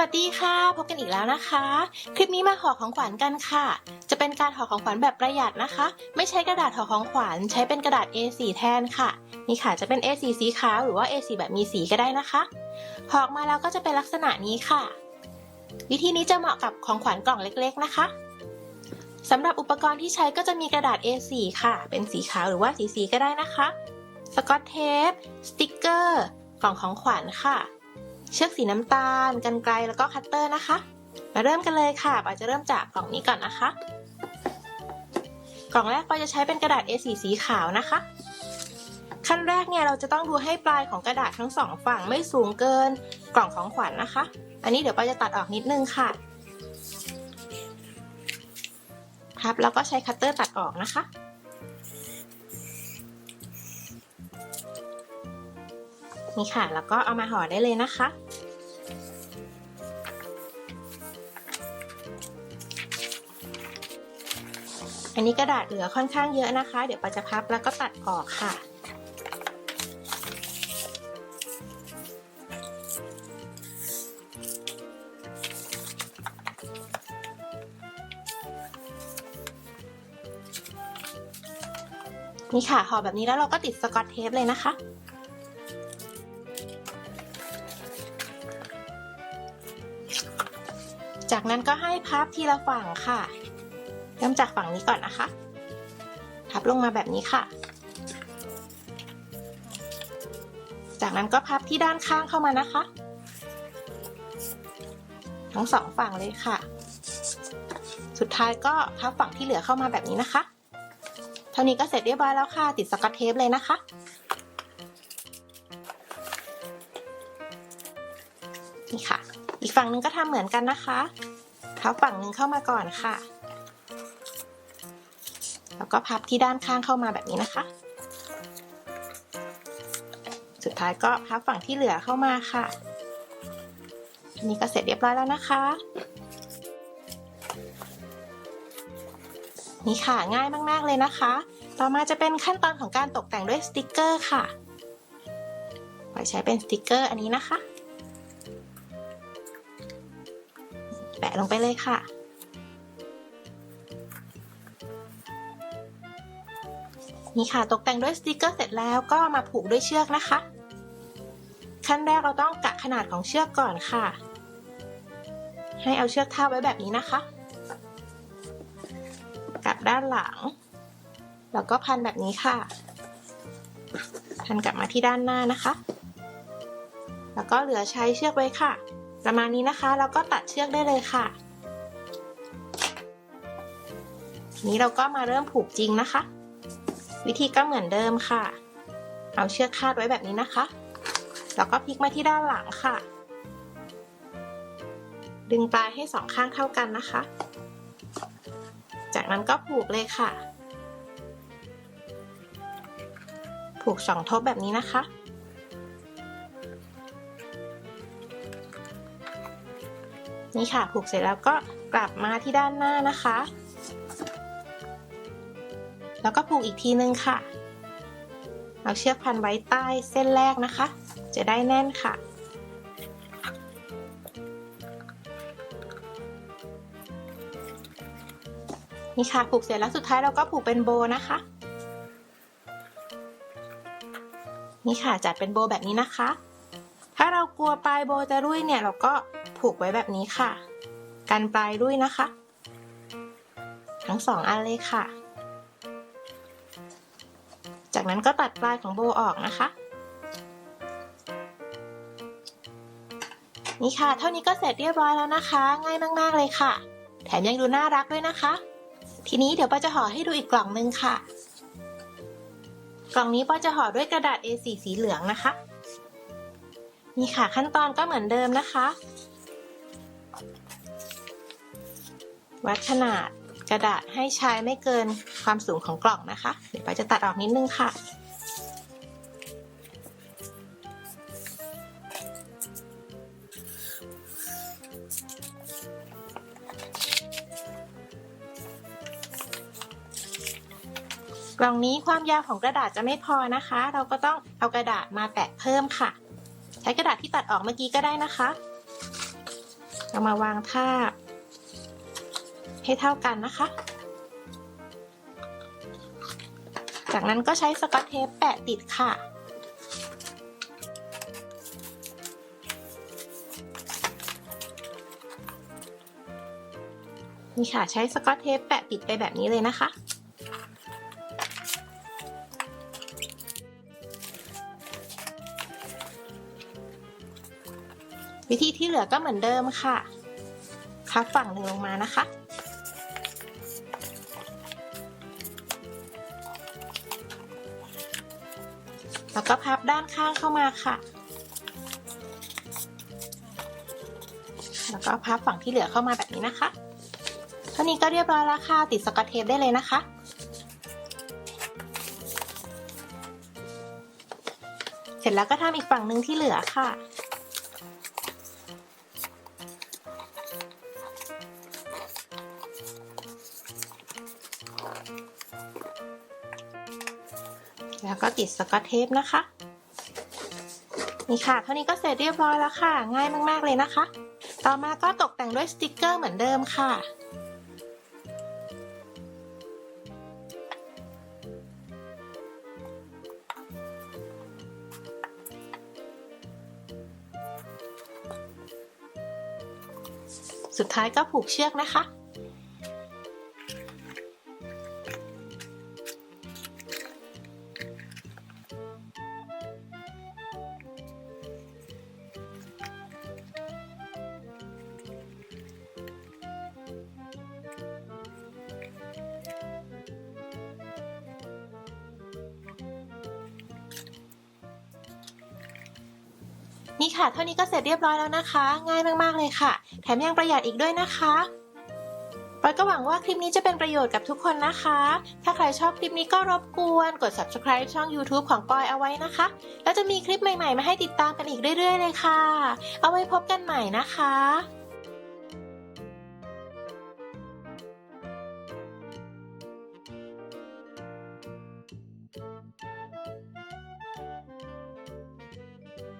วัสดีค่ะ พบกันอีกแล้วนะคะ คลิปนี้มาห่อของขวัญกันค่ะ จะเป็นการห่อของขวัญแบบประหยัดนะคะ ไม่ใช้กระดาษห่อของขวัญใช้เป็นกระดาษ A4 แทนค่ะ นี่ค่ะจะเป็น A4 สีขาวหรือว่า A4 แบบมีสีก็ได้นะคะห่อออกมาแล้วก็จะเป็นลักษณะนี้ค่ะ วิธีนี้จะเหมาะกับของขวัญกล่องเล็กๆนะคะสำหรับอุปกรณ์ที่ใช้ก็จะมีกระดาษ A4 ค่ะ เป็นสีขาวหรือว่าสีสีก็ได้นะคะ สกอตเทป สติกเกอร์ กล่องของขวัญค่ะ เชือกสีน้ำตาล กันไกลแล้วก็คัตเตอร์นะคะ มาเริ่มกันเลยค่ะปอยจะเริ่มจากกล่องนี้ก่อนนะคะ กล่องแรกปอยจะใช้เป็นกระดาษ A4 สีขาวนะคะ ขั้นแรกเนี่ยเราจะต้องดูให้ปลายของกระดาษทั้งสองฝั่งไม่สูงเกินกล่องของขวัญนะคะ อันนี้เดี๋ยวปอจะตัดออกนิดนึงค่ะพับแล้วก็ใช้คัตเตอร์ตัดออกนะคะ นี่ค่ะ แล้วก็เอามาห่อได้เลยนะคะ อันนี้กระดาษเหลือค่อนข้างเยอะนะคะ เดี๋ยวปาจะพับแล้วก็ตัดออกค่ะนี่ค่ะห่อแบบนี้แล้วเราก็ติดสกอตเทปเลยนะคะ จากนั้นก็ให้พับทีละฝั่งค่ะ เริ่มจากฝั่งนี้ก่อนนะคะ พับลงมาแบบนี้ค่ะ จากนั้นก็พับที่ด้านข้างเข้ามานะคะ ทั้งสองฝั่งเลยค่ะ สุดท้ายก็พับฝั่งที่เหลือเข้ามาแบบนี้นะคะ เท่านี้ก็เสร็จเรียบร้อยแล้วค่ะ ติดสกอตเทปเลยนะคะนี่ค่ะ อีกฝั่งหนึ่งก็ทำเหมือนกันนะคะพับฝั่งหนึ่งเข้ามาก่อนค่ะ แล้วก็พับที่ด้านข้างเข้ามาแบบนี้นะคะ สุดท้ายก็พับฝั่งที่เหลือเข้ามาค่ะนนี้ก็เสร็จเรียบร้อยแล้วนะคะ นี่ค่ะง่ายมากๆเลยนะคะ ต่อมาจะเป็นขั้นตอนของการตกแต่งด้วยสติกเกอร์ค่ะไว้ใช้เป็นสติกเกอร์อันนี้นะคะะลงไปเลยค่ะ นี่ค่ะตกแต่งด้วยสติกเกอร์เสร็จแล้วก็มาผูกด้วยเชือกนะคะ ขั้นแรกเราต้องกะขนาดของเชือกก่อนค่ะ ให้เอาเชือกท่าไว้แบบนี้นะคะกลับด้านหลัง แล้วก็พันแบบนี้ค่ะ พันกลับมาที่ด้านหน้านะคะ แล้วก็เหลือใช้เชือกไว้ค่ะ ประมาณนี้นะคะแล้วก็ตัดเชือกได้เลยค่ะทีนี้เราก็มาเริ่มผูกจริงนะคะ วิธีก็เหมือนเดิมค่ะ เอาเชือกคาดไว้แบบนี้นะคะ แล้วก็พลิกมาที่ด้านหลังค่ะ ดึงปลายให้สองข้างเท่ากันนะคะ จากนั้นก็ผูกเลยค่ะ ผูกสองทบแบบนี้นะคะ นี่ค่ะผูกเสร็จแล้วก็กลับมาที่ด้านหน้านะคะ แล้วก็ผูกอีกทีนึงค่ะ เอาเชือกพันไว้ใต้เส้นแรกนะคะ จะได้แน่นค่ะนี่ค่ะผูกเสร็จแล้วสุดท้ายเราก็ผูกเป็นโบนะคะ นี่ค่ะจัดเป็นโบแบบนี้นะคะ ถ้าเรากลัวปลายโบจะรุ่ยเนี่ยเราก็ ผูกไว้แบบนี้ค่ะ กันปลายรุ่ยนะคะ ทั้งสองอันเลยค่ะ จากนั้นก็ตัดปลายของโบออกนะคะ นี่ค่ะ เท่านี้ก็เสร็จเรียบร้อยแล้วนะคะ ง่ายมากๆเลยค่ะ แถมยังดูน่ารักด้วยนะคะ ทีนี้เดี๋ยวป้าจะห่อให้ดูอีกกล่องนึงค่ะ กล่องนี้ป้าจะห่อด้วยกระดาษ A4 สีเหลืองนะคะนี่ค่ะขั้นตอนก็เหมือนเดิมนะคะ วัดขนาดกระดาษให้ใช้ไม่เกินความสูงของกล่องนะคะ เดี๋ยวป้าจะตัดออกนิดนึงค่ะ กล่องนี้ความยาวของกระดาษจะไม่พอนะคะ เราก็ต้องเอากระดาษมาแปะเพิ่มค่ะ ใช้กระดาษที่ตัดออกเมื่อกี้ก็ได้นะคะ เอามาวางทาบ ให้เท่ากันนะคะ จากนั้นก็ใช้สกอตเทปแปะติดค่ะนี่ค่ะใช้สกอตเทปแปะปิดไปแบบนี้เลยนะคะ วิธีที่เหลือก็เหมือนเดิมค่ะ พับฝั่งหนึ่งลงมานะคะ แล้วก็พับด้านข้างเข้ามาค่ะ แล้วก็พับฝั่งที่เหลือเข้ามาแบบนี้นะคะ เท่านี้ก็เรียบร้อยแล้วค่ะ ติดสกอตเทปได้เลยนะคะ เสร็จแล้วก็ทำอีกฝั่งหนึ่งที่เหลือค่ะ แล้วก็ติดสกอตเทปนะคะ นี่ค่ะ เท่านี้ก็เสร็จเรียบร้อยแล้วค่ะ ง่ายมากๆเลยนะคะ ต่อมาก็ตกแต่งด้วยสติกเกอร์เหมือนเดิมค่ะสุดท้ายก็ผูกเชือกนะคะ นี่ค่ะ เท่านี้ก็เสร็จเรียบร้อยแล้วนะคะ ง่ายมากๆเลยค่ะ แถมยังประหยัดอีกด้วยนะคะปอยก็หวังว่าคลิปนี้จะเป็นประโยชน์กับทุกคนนะคะ ถ้าใครชอบคลิปนี้ก็รบกวนกด subscribe ช่อง YouTube ของปอยเอาไว้นะคะ แล้วจะมีคลิปใหม่ๆ มาให้ติดตามกันอีกเรื่อยๆ เลยค่ะ เอาไว้พบกันใหม่นะคะ